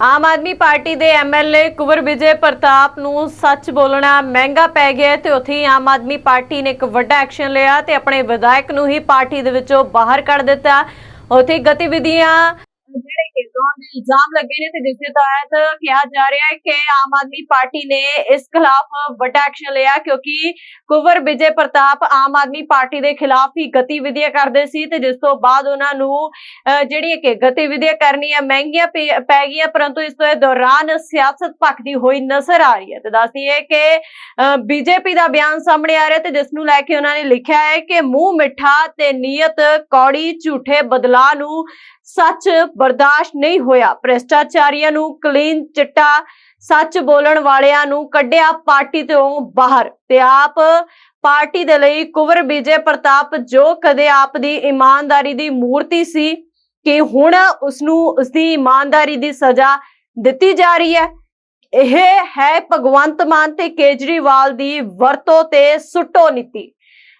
ਆਮ Aadmi party ਦੇ MLA Kunwar Vijay Pratap ਨੂੰ ਸੱਚ ਬੋਲਣਾ ਮਹਿੰਗਾ ਪੈ ਗਿਆ ਤੇ ਉੱਥੇ ਹੀ ਆਮ ਆਦਮੀ ਪਾਰਟੀ ਨੇ ਇੱਕ ਵੱਡਾ ਐਕਸ਼ਨ ਲਿਆ ਤੇ ਆਪਣੇ ਵਿਧਾਇਕ ਨੂੰ ਹੀ ਪਾਰਟੀ ਦੇ ਵਿੱਚੋਂ ਬਾਹਰ ਕੱਢ ਦਿੱਤਾ। ਉੱਥੇ ਗਤੀਵਿਧੀਆਂ ਜਿਹੜੇ ਕਿ ਇਲਜ਼ਾਮ ਲੱਗੇ ਨੇ ਤੇ ਜਿਸ ਦੇ ਤਹਿਤ ਕਿਹਾ ਜਾ ਰਿਹਾ ਹੈ ਕਿ ਆਮ ਆਦਮੀ ਪਾਰਟੀ ਨੇ ਇਸ ਖਿਲਾਫ ਵੱਡਾ ਐਕਸ਼ਨ ਲਿਆ ਕਿਉਂਕਿ ਕੁਵਰ ਵਿਜੇ ਪ੍ਰਤਾਪ ਆਮ ਆਦਮੀ ਪਾਰਟੀ ਦੇ ਖਿਲਾਫ ਹੀ ਗਤੀਵਿਧੀਆਂ ਕਰਦੇ ਸੀ ਤੇ ਜਿਸ ਤੋਂ ਬਾਅਦ ਉਹਨਾਂ ਨੂੰ ਅਹ ਕਿ ਗਤੀਵਿਧੀਆਂ ਕਰਨੀਆਂ ਮਹਿੰਗੀਆਂ ਪੈ ਗਈਆਂ ਪਰੰਤੂ ਇਸ ਦੇ ਦੌਰਾਨ ਸਿਆਸਤ ਭਖਦੀ ਹੋਈ ਨਜ਼ਰ ਆ ਰਹੀ ਹੈ ਤੇ ਦੱਸਦੀ ਹੈ ਕਿ ਬੀਜੇਪੀ ਦਾ ਬਿਆਨ ਸਾਹਮਣੇ ਆ ਰਿਹਾ ਤੇ ਜਿਸ ਨੂੰ ਲੈ ਕੇ ਉਹਨਾਂ ਨੇ ਲਿਖਿਆ ਹੈ ਕਿ ਮੂੰਹ ਮਿੱਠਾ ਤੇ ਨੀਅਤ ਕੌੜੀ ਝੂਠੇ ਬਦਲਾਅ ਨੂੰ ਸੱਚ ਬਰਦਾਸ਼ਤ ਨਹੀਂ ਹੋਇਆ। ਭ੍ਰਿਸ਼ਟਾਚਾਰੀਆਂ ਨੂੰ ਕਲੀਨ ਚਿੱਟਾ ਸੱਚ ਬੋਲਣ ਵਾਲਿਆਂ ਨੂੰ ਕੱਢਿਆ ਪਾਰਟੀ ਤੋਂ ਬਾਹਰ ਤੇ ਆਪ ਪਾਰਟੀ ਦੇ ਲਈ ਕੁਵਰ ਵਿਜੇ ਪ੍ਰਤਾਪ ਜੋ ਕਦੇ ਆਪ ਦੀ ਇਮਾਨਦਾਰੀ ਦੀ ਮੂਰਤੀ ਸੀ ਕਿ ਹੁਣ ਉਸ ਨੂੰ ਉਸ ਦੀ ਇਮਾਨਦਾਰੀ ਦੀ ਸਜ਼ਾ ਦਿੱਤੀ ਜਾ ਰਹੀ ਹੈ। ਇਹ ਹੈ ਭਗਵੰਤ ਮਾਨ ਤੇ ਕੇਜਰੀਵਾਲ ਦੀ ਵਰਤੋਂ ਤੇ ਸੁੱਟੋ ਨੀਤੀ।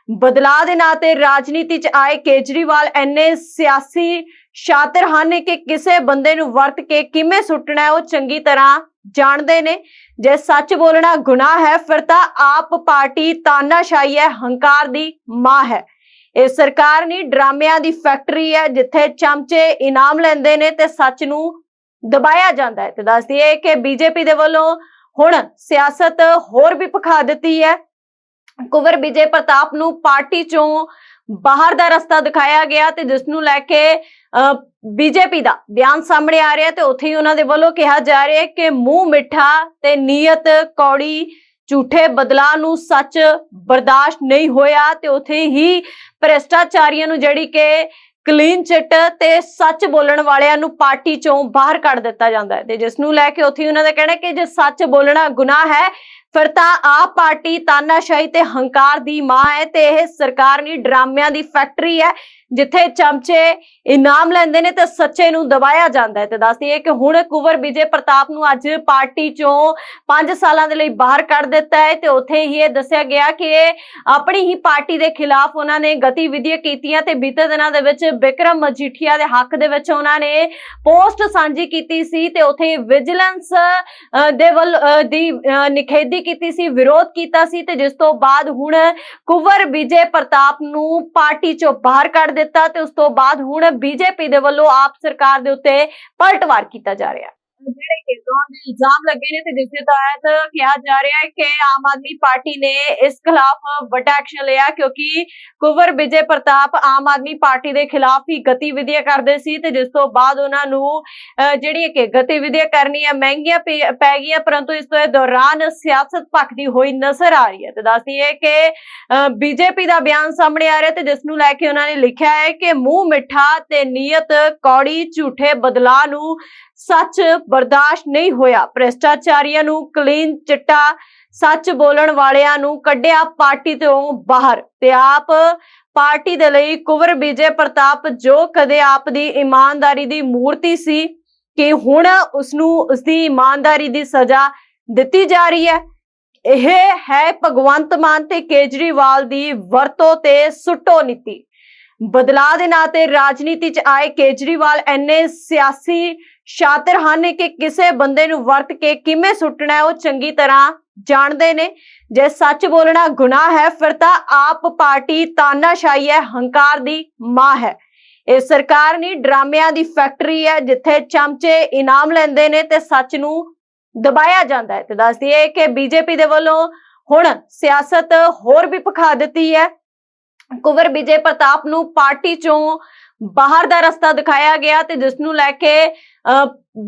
ਬਦਲਾਅ ਦੇ ਨਾਂ ਤੇ ਰਾਜਨੀਤੀ 'ਚ ਆਏ ਕੇਜਰੀਵਾਲ ਐਨੇ ਸਿਆਸੀ ਸ਼ਾਤਰ ਹਨ ਕਿ ਕਿਸੇ ਬੰਦੇ ਨੂੰ ਵਰਤ ਕੇ ਕਿਵੇਂ ਸੁੱਟਣਾ ਹੈ, ਉਹ ਚੰਗੀ ਤਰ੍ਹਾਂ ਜਾਣਦੇ ਨੇ। ਜੇ ਸੱਚ ਬੋਲਣਾ ਗੁਨਾਹ ਹੈ, ਫਿਰ ਤਾਂ ਆਪ ਪਾਰਟੀ ਤਾਨਾਸ਼ਾਹੀ ਹੈ, ਹੰਕਾਰ ਦੀ ਮਾਂ ਹੈ। ਇਹ ਸਰਕਾਰ ਨਹੀਂ, ਡਰਾਮਿਆਂ ਦੀ ਫੈਕਟਰੀ ਹੈ, ਜਿੱਥੇ ਚਮਚੇ ਇਨਾਮ ਲੈਂਦੇ ਨੇ ਤੇ ਸੱਚ ਨੂੰ ਦਬਾਇਆ ਜਾਂਦਾ ਹੈ। ਤੇ ਦੱਸਦੀ ਹੈ ਕਿ ਬੀਜੇਪੀ ਦੇ ਵੱਲੋਂ ਹੁਣ ਸਿਆਸਤ ਹੋਰ ਵੀ ਪਖਾ ਦਿੱਤੀ ਹੈ। ਕੁਵਰ ਵਿਜੇ ਪ੍ਰਤਾਪ ਨੂੰ ਪਾਰਟੀ ਚੋਂ ਬਾਹਰ ਦਾ ਰਸਤਾ ਦਿਖਾਇਆ ਗਿਆ ਤੇ ਜਿਸ ਨੂੰ ਲੈ ਕੇ ਬੀਜੇਪੀ ਦਾ ਬਿਆਨ ਸਾਹਮਣੇ ਆ ਰਿਹਾ ਤੇ ਉੱਥੇ ਹੀ ਉਹਨਾਂ ਦੇ ਵੱਲੋਂ ਕਿਹਾ ਜਾ ਰਿਹਾ ਕਿ ਮੂੰਹ ਮਿੱਠਾ ਤੇ ਨੀਅਤ ਕੌੜੀ ਝੂਠੇ ਬਦਲਾਅ ਨੂੰ ਸੱਚ ਬਰਦਾਸ਼ਤ ਨਹੀਂ ਹੋਇਆ ਤੇ ਉੱਥੇ ਹੀ ਭ੍ਰਿਸ਼ਟਾਚਾਰੀਆਂ ਨੂੰ ਜਿਹੜੀ ਕਿ ਕਲੀਨ ਚਿੱਟ ਤੇ ਸੱਚ ਬੋਲਣ ਵਾਲਿਆਂ ਨੂੰ ਪਾਰਟੀ ਚੋਂ ਬਾਹਰ ਕੱਢ ਦਿੱਤਾ ਜਾਂਦਾ ਹੈ ਤੇ ਜਿਸ ਨੂੰ ਲੈ ਕੇ ਉੱਥੇ ਉਹਨਾਂ ਦਾ ਕਹਿਣਾ ਕਿ ਜੇ ਸੱਚ ਬੋਲਣਾ ਗੁਨਾਹ ਹੈ, ਫਿਰ ਤਾਂ ਆਪ ਪਾਰਟੀ ਤਾਨਾਸ਼ਾਹੀ ਤੇ ਹੰਕਾਰ ਦੀ ਮਾਂ ਹੈ ਤੇ ਇਹ ਸਰਕਾਰ ਨਹੀਂ, ਡਰਾਮਿਆਂ ਦੀ ਫੈਕਟਰੀ ਹੈ। ਜਿੱਥੇ ਚਮਚੇ ਇਨਾਮ ਲੈਂਦੇ ਨੇ ਤੇ ਸੱਚੇ ਨੂੰ ਦਬਾਇਆ ਜਾਂਦਾ ਹੈ। ਤੇ ਦੱਸਦੀ ਹੈ ਕਿ ਹੁਣ ਕੁਵਰ ਵਿਜੇ ਪ੍ਰਤਾਪ ਨੂੰ ਅੱਜ ਪਾਰਟੀ ਚੋਂ 5 ਸਾਲਾਂ ਦੇ ਲਈ ਬਾਹਰ ਕੱਢ ਦਿੱਤਾ ਹੈ ਤੇ ਉੱਥੇ ਹੀ ਇਹ ਦੱਸਿਆ ਗਿਆ ਕਿ ਆਪਣੀ ਹੀ ਪਾਰਟੀ ਦੇ ਖਿਲਾਫ ਉਹਨਾਂ ਨੇ ਗਤੀਵਿਧੀਆਂ ਕੀਤੀਆਂ ਤੇ ਬੀਤੇ ਦਿਨਾਂ ਦੇ ਵਿੱਚ ਵਿਕਰਮ ਮਜੀਠੀਆ ਦੇ ਹੱਕ ਦੇ ਵਿੱਚ ਉਹਨਾਂ ਨੇ ਪੋਸਟ ਸਾਂਝੀ ਕੀਤੀ ਸੀ ਤੇ ਉੱਥੇ ਵਿਜੀਲੈਂਸ ਦੇ ਵੱਲ ਦੀ ਅ, ਨਿਖੇਧੀ ਕੀਤੀ ਸੀ ਵਿਰੋਧ ਕੀਤਾ ਸੀ ਤੇ ਜਿਸ ਤੋਂ ਬਾਅਦ ਹੁਣ ਕੁਵਰ ਵਿਜੇ ਪ੍ਰਤਾਪ ਨੂੰ ਪਾਰਟੀ ਚੋਂ ਬਾਹਰ ਕੱਢ ਦਿੱਤਾ ਤੇ ਉਸ ਤੋਂ ਬਾਅਦ ਹੁਣ ਬੀਜੇਪੀ ਦੇ ਵੱਲੋਂ ਆਪ ਸਰਕਾਰ ਦੇ ਉੱਤੇ ਪਲਟਵਾਰ ਕੀਤਾ ਜਾ ਰਿਹਾ ਜਿਹੜੇ ਕਿ ਦੇ ਇਲਜ਼ਾਮ ਲੱਗੇ ਨੇ ਤੇ ਜਿਸ ਦੇ ਤਹਿਤ ਕਿਹਾ ਜਾ ਰਿਹਾ ਹੈ ਕਿ ਆਮ ਆਦਮੀ ਪਾਰਟੀ ਨੇ ਇਸ ਖਿਲਾਫ ਵੱਡਾ ਐਕਸ਼ਨ ਲਿਆ ਕਿਉਂਕਿ ਕੁਵਰ ਵਿਜੇ ਪ੍ਰਤਾਪ ਆਮ ਆਦਮੀ ਪਾਰਟੀ ਦੇ ਖਿਲਾਫ ਹੀ ਗਤੀਵਿਧੀਆਂ ਕਰਦੇ ਸੀ ਤੇ ਜਿਸ ਤੋਂ ਬਾਅਦ ਉਹਨਾਂ ਨੂੰ ਅਹ ਜਿਹੜੀਆਂ ਕਿ ਗਤੀਵਿਧੀਆਂ ਕਰਨੀਆਂ ਮਹਿੰਗੀਆਂ ਪੈ ਗਈਆਂ, ਪਰੰਤੂ ਇਸ ਦੇ ਦੌਰਾਨ ਸਿਆਸਤ ਭਖਦੀ ਹੋਈ ਨਜ਼ਰ ਆ ਰਹੀ ਹੈ। ਤੇ ਦੱਸਦੀ ਹੈ ਕਿ ਬੀਜੇਪੀ ਦਾ ਬਿਆਨ ਸਾਹਮਣੇ ਆ ਰਿਹਾ ਤੇ ਜਿਸ ਨੂੰ ਲੈ ਕੇ ਉਹਨਾਂ ਨੇ ਲਿਖਿਆ ਹੈ ਕਿ ਮੂੰਹ ਮਿੱਠਾ ਤੇ ਨੀਅਤ ਕੌੜੀ ਝੂਠੇ ਬਦਲਾਅ ਨੂੰ ਸੱਚ ਬਰਦਾਸ਼ਤ ਨਹੀਂ ਹੋਇਆ। ਭ੍ਰਿਸ਼ਟਾਚਾਰੀਆਂ ਨੂੰ ਕਲੀਨ ਚਿੱਟਾ ਸੱਚ ਬੋਲਣ ਵਾਲਿਆਂ ਨੂੰ ਕੱਢਿਆ ਪਾਰਟੀ ਤੋਂ ਬਾਹਰ ਤੇ ਆਪ ਪਾਰਟੀ ਦੇ ਲਈ ਕੁਵਰ ਵਿਜੇ ਪ੍ਰਤਾਪ ਜੋ ਕਦੇ ਆਪ ਦੀ ਇਮਾਨਦਾਰੀ ਦੀ ਮੂਰਤੀ ਸੀ ਕਿ ਹੁਣ ਉਸ ਨੂੰ ਉਸ ਦੀ ਇਮਾਨਦਾਰੀ ਦੀ ਸਜ਼ਾ ਦਿੱਤੀ ਜਾ ਰਹੀ ਹੈ। ਇਹ ਹੈ ਭਗਵੰਤ ਮਾਨ ਤੇ ਕੇਜਰੀਵਾਲ ਦੀ ਵਰਤੋਂ ਤੇ ਸੁੱਟੋ ਨੀਤੀ। ਬਦਲਾਅ ਦੇ ਨਾਂ ਤੇ ਰਾਜਨੀਤੀ 'ਚ ਆਏ ਕੇਜਰੀਵਾਲ ਐਨੇ ਸਿਆਸੀ ਸ਼ਾਤਰ ਹਨ ਕਿ ਕਿਸੇ ਬੰਦੇ ਨੂੰ ਵਰਤ ਕੇ ਕਿਵੇਂ ਸੁੱਟਣਾ ਉਹ ਚੰਗੀ ਤਰ੍ਹਾਂ ਜਾਣਦੇ ਨੇ। ਜੇ ਸੱਚ ਬੋਲਣਾ ਗੁਨਾਹ ਹੈ, ਫਿਰ ਤਾਂ ਆਪ ਪਾਰਟੀ ਤਾਨਾਸ਼ਾਹੀ ਹੈ, ਹੰਕਾਰ ਦੀ ਮਾਂ ਹੈ। ਇਹ ਸਰਕਾਰ ਨਹੀਂ ਡਰਾਮਿਆਂ ਦੀ ਫੈਕਟਰੀ ਹੈ, ਜਿੱਥੇ ਚਮਚੇ ਇਨਾਮ ਲੈਂਦੇ ਨੇ ਤੇ ਸੱਚ ਨੂੰ ਦਬਾਇਆ ਜਾਂਦਾ ਹੈ। ਤੇ ਦੱਸਦੀ ਹੈ ਕਿ ਬੀਜੇਪੀ ਦੇ ਵੱਲੋਂ ਹੁਣ ਸਿਆਸਤ ਹੋਰ ਵੀ ਪਖਾ ਦਿੱਤੀ ਹੈ। ਕੁਵਰ ਵਿਜੇ ਪ੍ਰਤਾਪ ਨੂੰ ਪਾਰਟੀ ਚੋਂ ਬਾਹਰ ਦਾ ਰਸਤਾ ਦਿਖਾਇਆ ਗਿਆ ਤੇ ਜਿਸ ਨੂੰ ਲੈ ਕੇ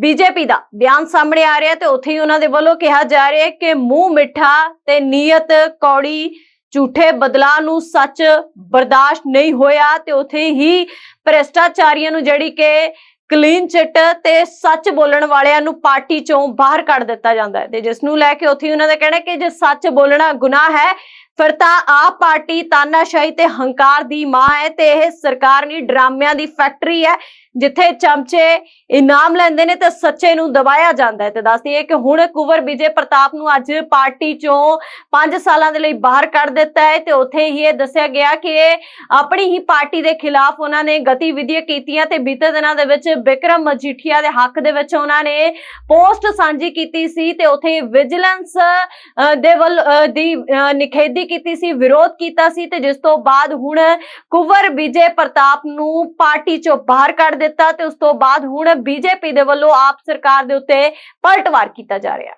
ਬੀਜੇਪੀ ਦਾ ਬਿਆਨ ਸਾਹਮਣੇ ਆ ਰਿਹਾ ਤੇ ਉੱਥੇ ਹੀ ਉਹਨਾਂ ਦੇ ਵੱਲੋਂ ਕਿਹਾ ਜਾ ਰਿਹਾ ਕਿ ਮੂੰਹ ਮਿੱਠਾ ਤੇ ਨੀਅਤ ਕੌੜੀ ਝੂਠੇ ਬਦਲਾਅ ਨੂੰ ਸੱਚ ਬਰਦਾਸ਼ਤ ਨਹੀਂ ਹੋਇਆ ਤੇ ਉੱਥੇ ਹੀ ਭ੍ਰਿਸ਼ਟਾਚਾਰੀਆਂ ਨੂੰ ਜਿਹੜੀ ਕਿ ਕਲੀਨ ਚਿੱਟ ਤੇ ਸੱਚ ਬੋਲਣ ਵਾਲਿਆਂ ਨੂੰ ਪਾਰਟੀ ਚੋਂ ਬਾਹਰ ਕੱਢ ਦਿੱਤਾ ਜਾਂਦਾ ਹੈ ਤੇ ਜਿਸ ਨੂੰ ਲੈ ਕੇ ਉੱਥੇ ਹੀ ਉਹਨਾਂ ਦਾ ਕਹਿਣਾ ਕਿ ਜੇ ਸੱਚ ਬੋਲਣਾ ਗੁਨਾਹ ਹੈ ਫਿਰ ਤਾਂ ਆਪ ਪਾਰਟੀ ਤਾਨਾਸ਼ਾਹੀ ਤੇ ਹੰਕਾਰ ਦੀ ਮਾਂ ਹੈ ਤੇ ਇਹ ਸਰਕਾਰ ਨਹੀਂ ਡਰਾਮਿਆਂ ਦੀ ਫੈਕਟਰੀ ਹੈ ਜਿੱਥੇ ਚਮਚੇ ਇਨਾਮ ਲੈਂਦੇ ਨੇ ਤੇ ਸੱਚੇ ਨੂੰ ਦਬਾਇਆ ਜਾਂਦਾ ਹੈ। ਤੇ ਦੱਸਦੀਏ ਕਿ ਹੁਣ ਕੁਵਰ ਵਿਜੇ ਪ੍ਰਤਾਪ ਨੂੰ ਅੱਜ ਪਾਰਟੀ ਚੋਂ 5 ਸਾਲਾਂ ਦੇ ਲਈ ਬਾਹਰ ਕੱਢ ਦਿੱਤਾ ਹੈ ਤੇ ਉੱਥੇ ਹੀ ਇਹ ਦੱਸਿਆ ਗਿਆ ਕਿ ਆਪਣੀ ਹੀ ਪਾਰਟੀ ਦੇ ਖਿਲਾਫ ਉਹਨਾਂ ਨੇ ਗਤੀਵਿਧੀਆਂ ਕੀਤੀਆਂ ਤੇ ਬੀਤੇ ਦਿਨਾਂ ਦੇ ਵਿੱਚ ਵਿਕਰਮ ਮਜੀਠੀਆ ਦੇ ਹੱਕ ਦੇ ਵਿੱਚ ਉਹਨਾਂ ਨੇ ਪੋਸਟ ਸਾਂਝੀ ਕੀਤੀ ਸੀ ਤੇ ਉੱਥੇ ਵਿਜੀਲੈਂਸ ਦੇ ਵੱਲ ਅ, ਦੀ ਅ, ਨਿਖੇਧੀ ਕੀਤੀ ਸੀ, ਵਿਰੋਧ ਕੀਤਾ ਸੀ ਤੇ ਜਿਸ ਤੋਂ ਬਾਅਦ ਹੁਣ ਕੁਵਰ ਵਿਜੇ ਪ੍ਰਤਾਪ ਨੂੰ ਪਾਰਟੀ ਚੋਂ ਬਾਹਰ ਕੱਢ ਦਿੱਤਾ ਤੇ ਉਸ ਤੋਂ ਬਾਅਦ ਹੁਣ ਬੀਜੇਪੀ ਦੇ ਵੱਲੋਂ ਆਪ ਸਰਕਾਰ ਦੇ ਉੱਤੇ ਪਲਟਵਾਰ ਕੀਤਾ ਜਾ ਰਿਹਾ।